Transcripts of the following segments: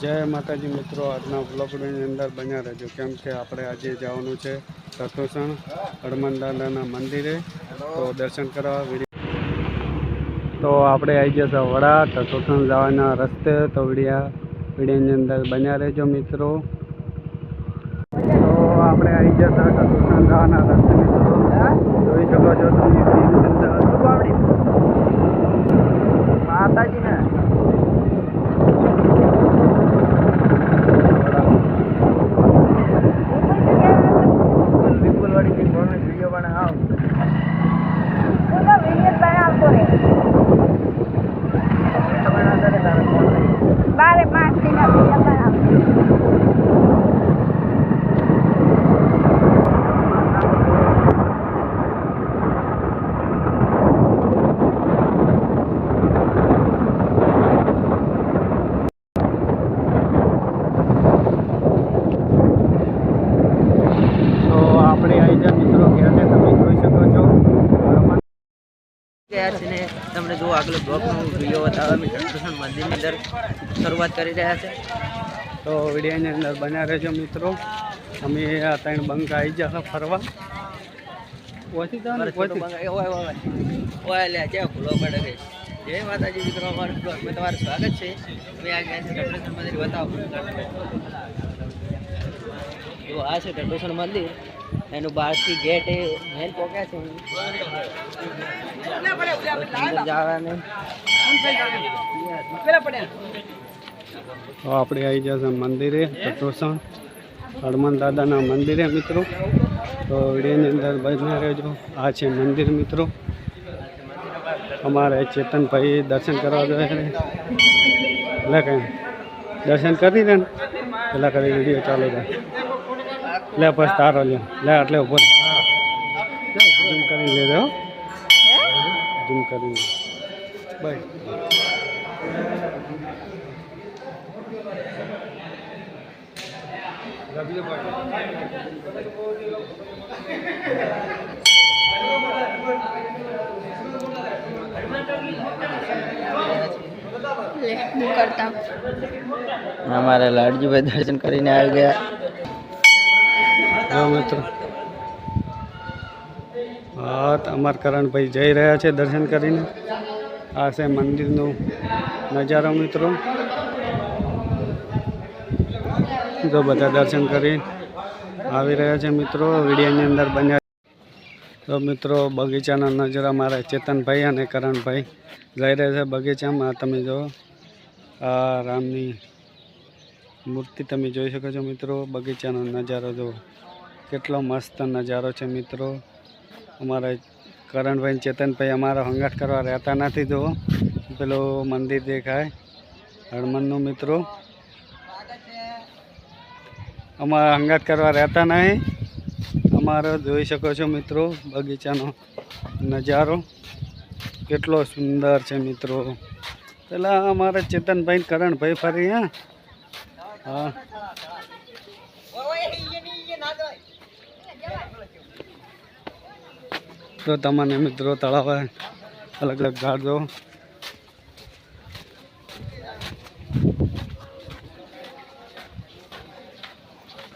જય માતાજી મિત્રો, આજના બ્લોગની અંદર બન્યા રહેજો. કેમ કે આપણે આજે જવાનું છે તત્વસણ હનુમાન દાદાના મંદિરે. તો દર્શન કરવા તો આપણે આવી છે વડા તત્વસણ જવાના રસ્તે. તો વિડીયા વિડીયાની અંદર બન્યા રહેજો મિત્રો. તો આપણે આવી છે તત્વસણ જવાના રસ્તે. જોઈ શકો છો તમે વિડીયોની અંદર માતાજી ને વિપુલ વાળી થી ફોન વીડિયો બનાવ બારે પાંચ દિન તો આપણે આવી ગયા મિત્રો ઘેરને તમે જોઈ શકો છો હનુમાન ગયા છે ને તમને જો આગળ બ્લોગનો વીડિયો બતાવવા અમે કૃષ્ણ મંદિરની અંદર શરૂઆત કરી રહ્યા છે. તો વિડીયોની અંદર બન્યા રહેજો મિત્રો. અમે આ ત્રણ બંક આવી જશે ફરવા. ઓછી તો મારે છોટો ઓય ઓય ઓય. ઓય લે જે ભૂલો પડે ગઈ જય માતાજી મિત્રો અમારું બ્લોગમાં તમારું સ્વાગત છે. અમે આ ગયા છે મંદિર બતાવો. જો આ છે ગઢેશ્વર મંદિર એનું બહારથી ગેટ એ મેન પોકે છે. તો આપણે આવી જશે મંદિરે તત્વસણ હનુમાન દાદાના મંદિરે મિત્રો. તો વિડીયોની અંદર બન્યા રહેજો. આ છે મંદિર મિત્રો. અમારે ચેતનભાઈ દર્શન કરવા જોઈએ એટલે કંઈ દર્શન કરી દે ને. પહેલાં કરી વીડિયો ચાલુ થાય લે બસ તારો લે. લે એટલે ઉપર ઝૂમ કરી લેજો ઝૂમ કરીને બાય. લે હું કરતા. અમારા લાડજીભાઈ દર્શન કરીને આવી ગયા. જો મિત્રો. હા, તો અમારા કરણભાઈ જઈ રહ્યા છે દર્શન કરીને. આ છે મંદિરનો નજારો, મિત્રો. જો બધા દર્શન કરી આવી રહ્યા છે, મિત્રો. વિડીયાની અંદર બન્યા તો, મિત્રો, બગીચાના નજરા મારા ચેતનભાઈ અને કરણભાઈ જઈ રહ્યા છે બગીચામાં. તમે જો, આ રામની મૂર્તિ તમે જોઈ શકો છો, મિત્રો. બગીચાનો નજારો જુઓ કેટલો મસ્ત નજારો છે મિત્રો. અમારા કરણભાઈ ચેતનભાઈ અમારો હંગાટ કરવા રહેતા નથી જુઓ પેલું મંદિર દેખાય. હનુમાનનું મિત્રો. અમારા હંગાટ કરવા રહેતા નહીં. અમારો જોઈ શકો છો મિત્રો બગીચાનો નજારો. કેટલો સુંદર છે મિત્રો. પેલા અમારા ચેતનભાઈ કરણભાઈ ફરી, હા. હા. તો તમને મિત્રો તળાવ અલગ અલગ ગાડો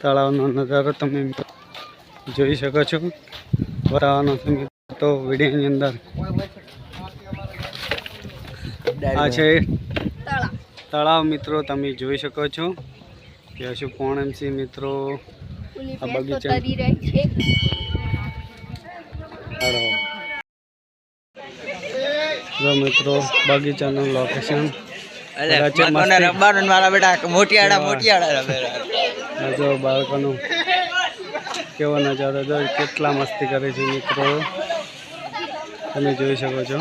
તળાવનો નજારો તમે જોઈ શકો છો. બતાવવાનો તો વિડીયોની અંદર આ છે તળાવ મિત્રો તમે જોઈ શકો છો. કે શું પોણમસી મિત્રો? આ બગીચા. તરી રહી છે હાલો. જો મિત્રો બગીચાનું લોકેશન જો બાળકોનું કેવો નજારો જો કેટલા મસ્તી કરે છે મિત્રો. તમે જોઈ શકો છો.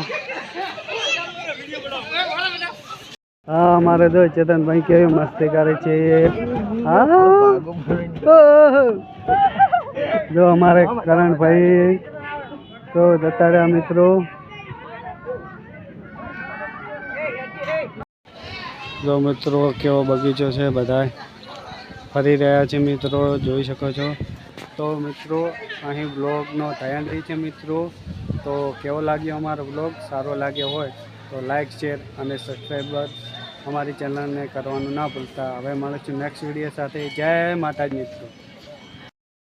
હા અમારે જો ચેતનભાઈ કેવી મસ્તી કરે છે. જો અમારે કરણભાઈ તો જતા રહ્યા મિત્રો. જો મિત્રો, કેવો બગીચો છે બધા ફરી રહ્યા છે મિત્રો, જોઈ શકો છો. તો મિત્રો, અહીં બ્લોગનો ધ્યાન રહી છે મિત્રો. તો કેવો લાગ્યો અમારો બ્લોગ? સારો લાગ્યો હોય તો લાઇક શેર અને સબસ્ક્રાઈબર અમારી ચેનલને કરવાનું ના ભૂલતા. હવે મળીશું નેક્સ્ટ વીડિયો સાથે. જય માતાજી મિત્રો.